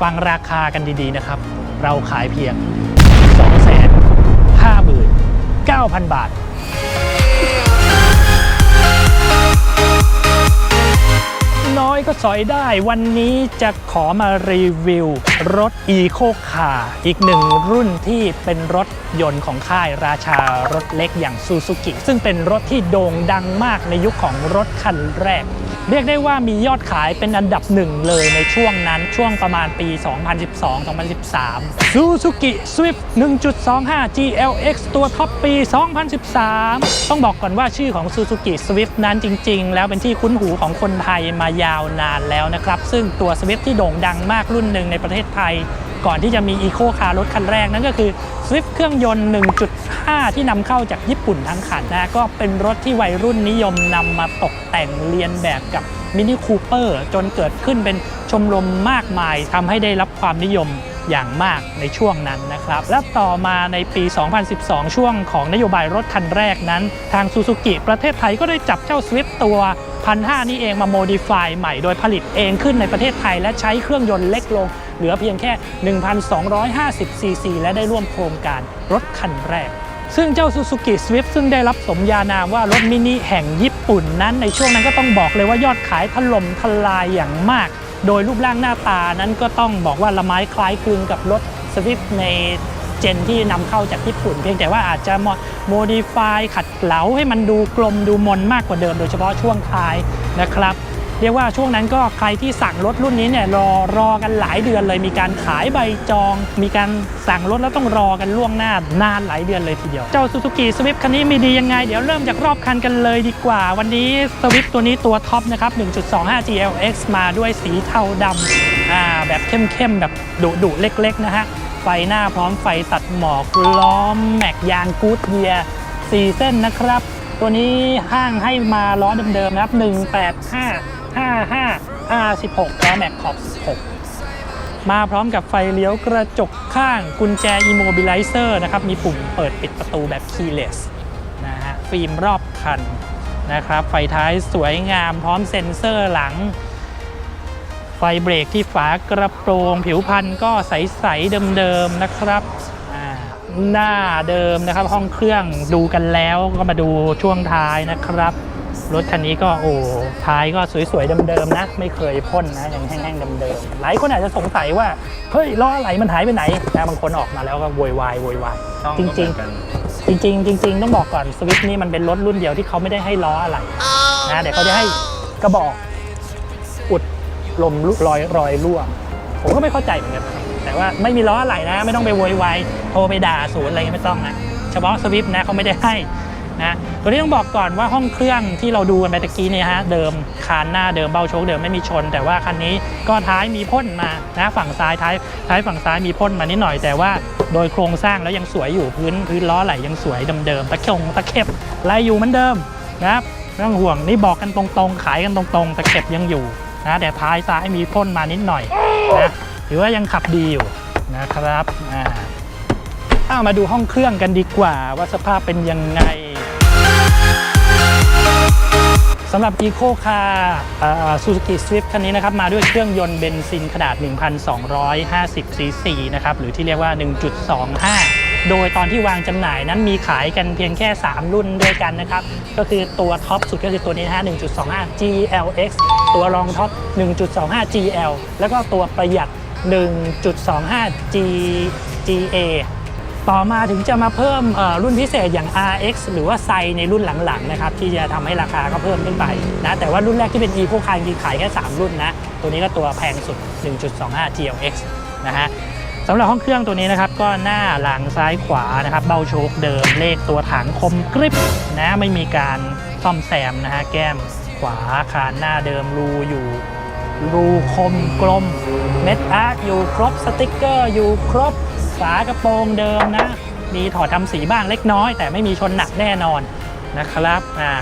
ฟังราคากันดีๆนะครับ เราขายเพียง 259,000 บาท น้อยก็สอยได้ วันนี้จะขอมารีวิว รถ Eco Car อีกหนึ่งรุ่นที่เป็นรถยนต์ของค่ายราชารถเล็กอย่างซูซูกิซึ่งเป็นรถที่โด่งดังมากในยุคของรถคันแรก เรียกได้ว่ามียอดขายเป็นอันดับหนึ่งเลยในช่วงนั้นช่วงประมาณปี 2012-2013 Suzuki Swift 1.25 GLX ตัวท็อปปี 2013 ต้องบอกก่อนว่าชื่อของ Suzuki Swift นั้นจริง ๆ แล้วเป็นที่คุ้นหูของคนไทยมายาวนานแล้วนะครับ ซึ่งตัว Swift ที่โด่งดังมากรุ่นหนึ่งในประเทศไทย ก่อนที่จะมี Eco Car รถคันแรกนั่นก็คือ Swift เครื่องยนต์ 1.5 ที่นำเข้าจากญี่ปุ่นทั้งคันนะก็เป็นรถที่วัยรุ่นนิยมนำมาตกแต่งเรียนแบบกับมินิคูเปอร์จนเกิดขึ้นเป็นชมรมมากมายทำให้ได้รับความนิยมอย่างมากในช่วงนั้นนะครับ และต่อมาในปี 2012 ช่วงของนโยบายรถคันแรกนั้น ทางซูซูกิประเทศไทยก็ได้จับเจ้า Swift ตัว1,500นี่เองมาโมดิฟายใหม่โดยผลิตเองขึ้นในประเทศไทย และใช้เครื่องยนต์เล็กลง เหลือเพียงแค่ 1,250 ซีซี และได้ร่วมโครงการรถคันแรก ซึ่งเจ้า Suzuki Swift ซึ่งได้รับสมญานามว่ารถมินิแห่งญี่ปุ่นนั้น ในช่วงนั้นก็ต้องบอกเลยว่ายอดขายถล่มทลายอย่างมาก โดยรูปร่างหน้าตานั้นก็ต้องบอกว่าละไม้คล้ายคลึงกับรถ Swift ใน เจนที่นำเข้าจากญี่ปุ่น เพียงแต่ว่าอาจจะโมดิฟายขัดเหลาให้มันดูกลมดูมนมากกว่าเดิม โดยเฉพาะช่วงท้ายนะครับเรียกว่าช่วงนั้นก็ใครที่สั่งรถรุ่นนี้เนี่ยรอรอกันหลายเดือนเลย มีการขายใบจอง มีการสั่งรถแล้วต้องรอกันล่วงหน้านานหลายเดือนเลยทีเดียว เจ้า Suzuki Swift คันนี้มีดียังไง เดี๋ยวเริ่มจากรอบคันกันเลยดีกว่า วันนี้ Swift ตัวนี้ตัวท็อปนะครับ 1.25 GLX มาด้วยสีเทาดำอ่าแบบเข้มๆแบบดุดุๆเล็กๆนะฮะ ฟหน้าพร้อมไฟตัดหมอกล้อมแม็กยางกูดเยียสี่เส้นนะครับ ตัวนี้ห้างให้มาล้อเดิมๆนะครับ 185 55 R16 ล้อแม็กขอบ16 มาพร้อมกับไฟเลี้ยวกระจกข้างกุญแจ Immobilizer นะครับ มีปุ่มเปิดปิดประตูแบบ keyless นะฮะฟิล์มรอบคันนะครับ ไฟท้ายสวยงามพร้อมเซ็นเซอร์หลัง ไฟเบรกที่ฝากระโปรง ผิวพันก็ใส ๆ เดิม ๆ นะครับอ่าหน้าเดิมนะครับ ห้องเครื่องดูกันแล้วก็มาดูช่วงท้ายนะครับ รถคันนี้ก็โอ้ท้ายก็สวย ๆ เดิม ๆ นะ ไม่เคยพ่นนะยังแห้ง ๆ เดิม ๆ หลายคนอาจจะสงสัยว่า เฮ้ยล้ออะไรมันหายไปไหนนะบางคนออกมาแล้วก็โวยวายโวยวายช่องจก็เหริมืงอนกันๆจริง ๆ จริง ๆ ต้องบอกก่อนสวิฟนี่มันเป็นรถรุ่นเดียวที่เขาไม่ได้ให้ล้ออะไรนะเดี๋ยวเขาจะให้กระบอกอุด ลมรอยรอยรั่วผมก็ไม่เข้าใจเหมือนกันแต่ว่าไม่มีล้ออะไรนะ ไม่ต้องไปโวยวายโทรไปด่าศูนย์อะไรไม่ต้องนะเฉพาะสวิฟนะเขาไม่ได้ให้นะตัวนี้ต้องบอกก่อนว่าห้องเครื่องที่เราดูกันไปตะกี้เนี่ยฮะเดิมคานหน้าเดิมเบ้าโชคเดิมไม่มีชน แต่ว่าคันนี้ก็ท้ายมีพ่นมานะฝั่งซ้ายท้ายท้ายฝั่งซ้ายมีพ่นมานิดหน่อยแต่ว่าโดยโครงสร้างแล้วยังสวยอยู่พื้นพื้นล้อไหลยังสวยเดิมๆตะเข็บตะเข็บลายอยู่เหมือนเดิมนะครับไม่ต้องห่วงนี่บอกกันตรงๆ ขายกันตรงๆตะเข็บยังอยู่ นะแต่ท้ายซ้ายมีพ่นมานิดหน่อยนะถือว่ายังขับดีอยู่นะครับอ่าเอามาดูห้องเครื่องกันดีกว่าว่าสภาพเป็นยังไงสำหรับ Eco Car ซูซูกิสวิฟคันนี้นะครับมาด้วยเครื่องยนต์เบนซินขนาด 1,250 ซีซีนะครับหรือที่เรียกว่า 1.25 โดยตอนที่วางจำหน่ายนั้นมีขายกันเพียงแค่ 3 รุ่นด้วยกันนะครับ ก็คือตัวท็อปสุดก็คือตัวนี้นะฮะ1.25 GLX ตัวรองท็อป 1.25 GL แล้วก็ตัวประหยัด 1.25 G GA ต่อมาถึงจะมาเพิ่มเอ่อรุ่นพิเศษอย่าง RX หรือว่าไซในรุ่นหลังๆนะครับที่จะทำให้ราคาก็เพิ่มขึ้นไปนะแต่ว่ารุ่นแรกที่เป็น Eco Car จริงขายแค่ 3 รุ่นนะ ตัวนี้ก็ตัวแพงสุด 1.25 GLX นะฮะ สำหรับห้องเครื่องตัวนี้นะครับก็หน้าหลังซ้ายขวานะครับเบ้าโชคเดิมเลขตัวถังคมกริบนะไม่มีการซ่อมแซมนะฮะแก้มขวาคานหน้าเดิมรูอยู่ รูคมกลม เม็ดอาร์อยู่ครบสติกเกอร์อยู่ครบฝากระโปรงเดิมนะ มีถอดทำสีบ้างเล็กน้อย แต่ไม่มีชนหนักแน่นอนนะครับอ่า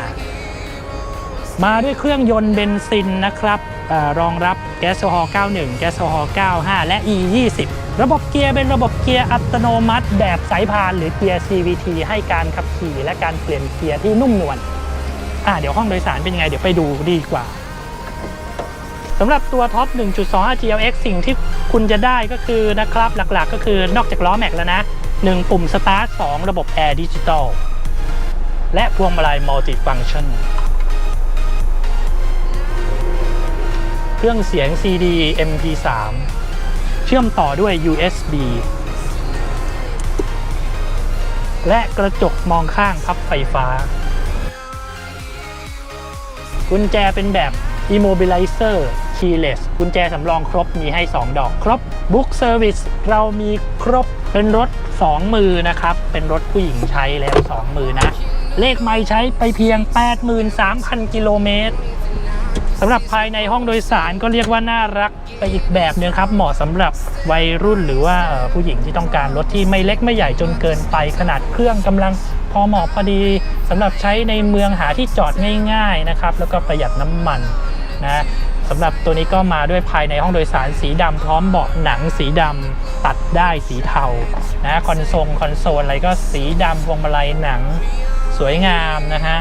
มาด้วยเครื่องยนต์เบนซินนะครับอรองรับแก๊สโซฮอล์91 แก๊สโซฮอล์95 และ E 20 ระบบเกียร์เป็นระบบเกียร์อัตโนมัติ แบบสายพานหรือเกียร์ CVT ให้การขับขี่และการเปลี่ยนเกียร์ที่นุ่มนวลอ่าเดี๋ยวห้องโดยสารเป็นยังไง เดี๋ยวไปดูดีกว่าสำหรับตัวท็อป 1.25 GLX สิ่งที่คุณจะได้ก็คือนะครับ หลักๆก็คือนอกจากล้อแม็กแล้วนะ 1 ปุ่มสตาร์ท2ระบบแอร์ดิจิตอลและพวงมาลัยมัลติฟังชันเครื่องเสียง CD MP3 เชื่อมต่อด้วย USB และกระจกมองข้างพับไฟฟ้า กุญแจเป็นแบบ Immobilizer Keyless กุญแจสำรองครบมีให้ 2 ดอกครบ Book Service เรามีครบเป็นรถ 2 มือนะครับ เป็นรถผู้หญิงใช้แล้ว 2 มือนะ เลขไม่ใช้ไปเพียง 83,000 กิโลเมตร สำหรับภายในห้องโดยสารก็เรียกว่าน่ารักไปอีกแบบหนึงครับ เหมาะสำหรับวัยรุ่นหรือว่าผู้หญิงที่ต้องการรถที่ไม่เล็กไม่ใหญ่จนเกินไปขนาดเครื่องกำลังพอเหมาะพอดีสำหรับใช้ในเมืองหาที่จอดง่ายๆนะครับ แล้วก็ประหยัดน้ำมันนะสำหรับตัวนี้ก็มาด้วยภายในห้องโดยสารสีดำพร้อมเบาะหนังสีดำตัดได้สีเทานะคอนโซลคอนโซลอะไรก็สีดำพวงมาลัยหนังสวยงามนะฮะ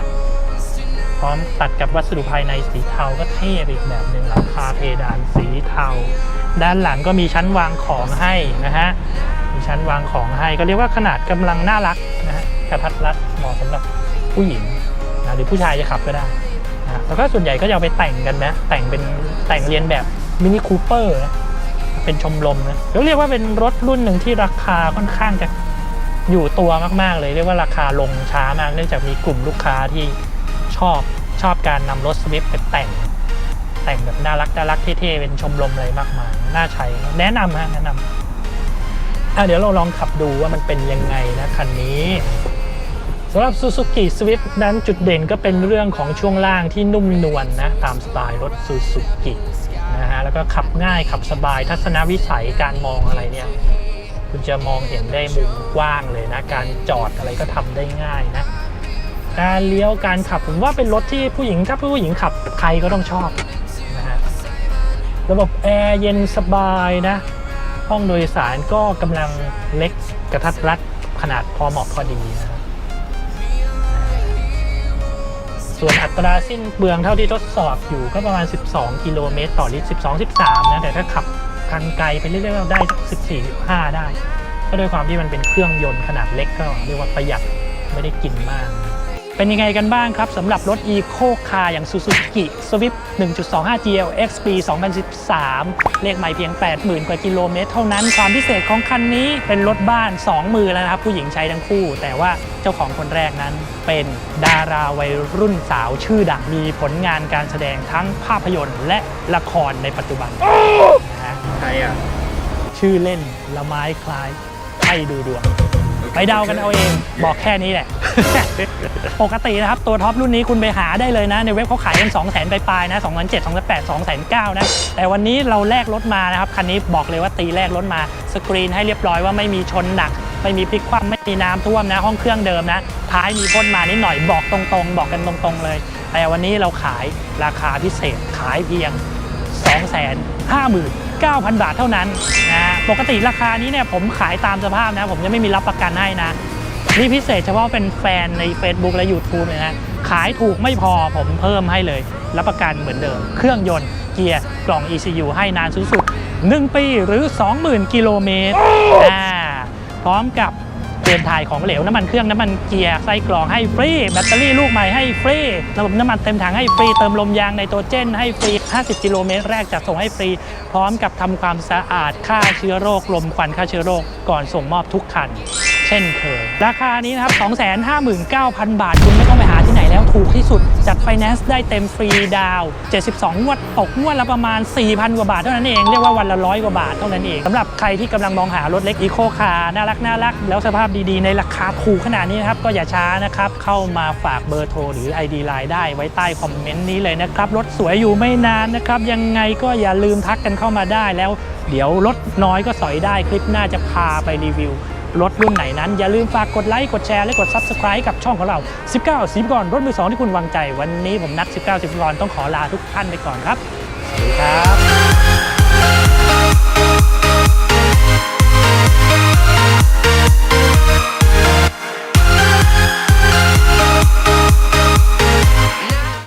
พร้อมตัดกับวัสดุภายในสีเทาก็เท่อีกแบบหนึ่งหลังคาเพดานสีเทา ด้านหลังก็มีชั้นวางของให้นะฮะมีชั้นวางของให้ก็เรียกว่าขนาดกำลังน่ารักนะฮะกระทัดรัดเหมาะสำหรับผู้หญิงนะหรือผู้ชายจะขับก็ได้นะแล้วก็ส่วนใหญ่ก็จะเอาไปแต่งกันนะแต่งเป็นแต่งเรียนแบบมินิคูเปอร์นะเป็นชมรมนะก็เรียกว่าเป็นรถรุ่นหนึ่งที่ราคาค่อนข้างจะอยู่ตัวมาก ๆ เลยเรียกว่าราคาลงช้ามากเนื่องจากมีกลุ่มลูกค้าที่ ชอบชอบการนำรถสวิฟไปแต่ง แต่งแบบน่ารักน่ารักเท่ๆเป็นชมรมอะไรมากมายน่าใช้แนะนำฮะแนะนำอะเดี๋ยวเราลองขับดูว่ามันเป็นยังไงนะคันนี้สำหรับ Suzuki Swift นั้นจุดเด่นก็เป็นเรื่องของช่วงล่างที่นุ่มนวลนนะตามสไตล์รถ Suzuki นะฮะแล้วก็ขับง่ายขับสบายทัศนวิสัยการมองอะไรเนี่ยคุณจะมองเห็นได้มุมกว้างเลยนะ การจอดอะไรก็ทำได้ง่ายนะ การเลี้ยวการขับผมว่าเป็นรถที่ผู้หญิงถ้าผู้หญิงขับใครก็ต้องชอบนะฮะระบบแอร์เย็นสบายนะ ห้องโดยสารก็กำลังเล็กกระทัดรัดขนาดพอเหมาะพอดีนะส่วนอัตราสิ้นเปลืองเท่าที่ทดสอบอยู่ก็ประมาณ 12 กิโลเมตรต่อลิตร 12 13 นะ แต่ถ้าขับคันไกลไปเรื่อยๆได้สัก14 15 ได้ ก็ด้วยความที่มันเป็นเครื่องยนต์ขนาดเล็กก็เรียกว่าประหยัดไม่ได้กินมาก เป็นยังไงกันบ้างครับสำหรับรถ Eco Car อย่าง Suzuki Swift 1.25 GLX ปี 2013 เลขใหม่เพียง 80,000 กว่ากิโลเมตรเท่านั้น ความพิเศษของคันนี้เป็นรถบ้าน 2 มือแล้วนะครับ ผู้หญิงใช้ทั้งคู่ แต่ว่าเจ้าของคนแรกนั้นเป็นดาราวัยรุ่นสาวชื่อดัง มีผลงานการแสดงทั้งภาพยนตร์และละครในปัจจุบันนะฮะใครอะ ชื่อเล่นละไม้คล้ายให้ดูดวง ไปเดากันเอาเอง บอกแค่นี้แหละ ปกตินะครับ ตัวท็อปรุ่นนี้คุณไปหาได้เลยนะ ในเว็บเขาขายกัน 2 0 0 0 0 0 ปลายๆนะ2 7 0 0 2 8 0 0 2 9 0 0นะ แต่วันนี้เราแลกรถมานะครับ คันนี้บอกเลยว่าตีแลกรถมา สกรีนให้เรียบร้อยว่าไม่มีชนหนัก ไม่มีพลิกคว่ำไม่มีน้ำท่วมนะ ห้องเครื่องเดิมนะ ท้ายมีพ่นมานิดหน่อยบอกตรงๆ บอกกันตรงๆเลย แต่วันนี้เราขายราคาพิเศษขายเพียง 259,000 บาทเท่านั้นนะปกติราคานี้เนี่ยผมขายตามสภาพนะ ผมจะไม่มีรับประกันให้นะ นี่พิเศษเฉพาะเป็นแฟนใน Facebook และ YouTube เลยนะ ขายถูกไม่พอผมเพิ่มให้เลย รับประกันเหมือนเดิม เครื่องยนต์เกียร์กล่อง ECU ให้นานสูงสุด 1 ปีหรือ 20,000 กิโลเมตรอ่าพร้อมกับ เปลี่ยนถ่ายของเหลวน้ำมันเครื่องน้ำมันเกียร์ไส้กรองให้ฟรีแบตเตอรี่ลูกใหม่ให้ฟรีระบบน้ำมันเต็มถังให้ฟรีเติมลมยางในตัวเจนให้ฟรี 50 กิโลเมตรแรกจัดส่งให้ฟรี พร้อมกับทำความสะอาดฆ่าเชื้อโรคลมควันฆ่าเชื้อโรคก่อนส่งมอบทุกคัน เช่นเคย ราคานี้นะครับ 259,000 บาทคุณไม่ต้องไปหาที่ แล้วถูกที่สุด จัดไฟแนนซ์ได้เต็มฟรีดาว 72งวดตกงวดละประมาณ 4,000 กว่าบาทเท่านั้นเอง เรียกว่าวันละร้อยกว่าบาทเท่านั้นเองสำหรับใครที่กำลังมองหารถเล็กอีโคคาร์น่ารักน่ารักแล้วสภาพดีๆ ในราคาถูกขนาดนี้นะครับ ก็อย่าช้านะครับ เข้ามาฝากเบอร์โทรหรือ ID Line ได้ไว้ใต้คอมเมนต์นี้เลยนะครับรถสวยอยู่ไม่นานนะครับยังไงก็อย่าลืมทักกันเข้ามาได้แล้ว เดี๋ยวรถน้อยก็สอยได้คลิปหน้าจะพาไปรีวิว รถรุ่นไหนนั้น อย่าลืมฝากกดไลค์ กดแชร์ และกด Subscribe กับช่องของเรา 19สิบกรรถมือสองที่คุณวางใจ วันนี้ผมนัด 19สิบกรต้องขอลาทุกท่านไปก่อนครับ สวัสดีครับ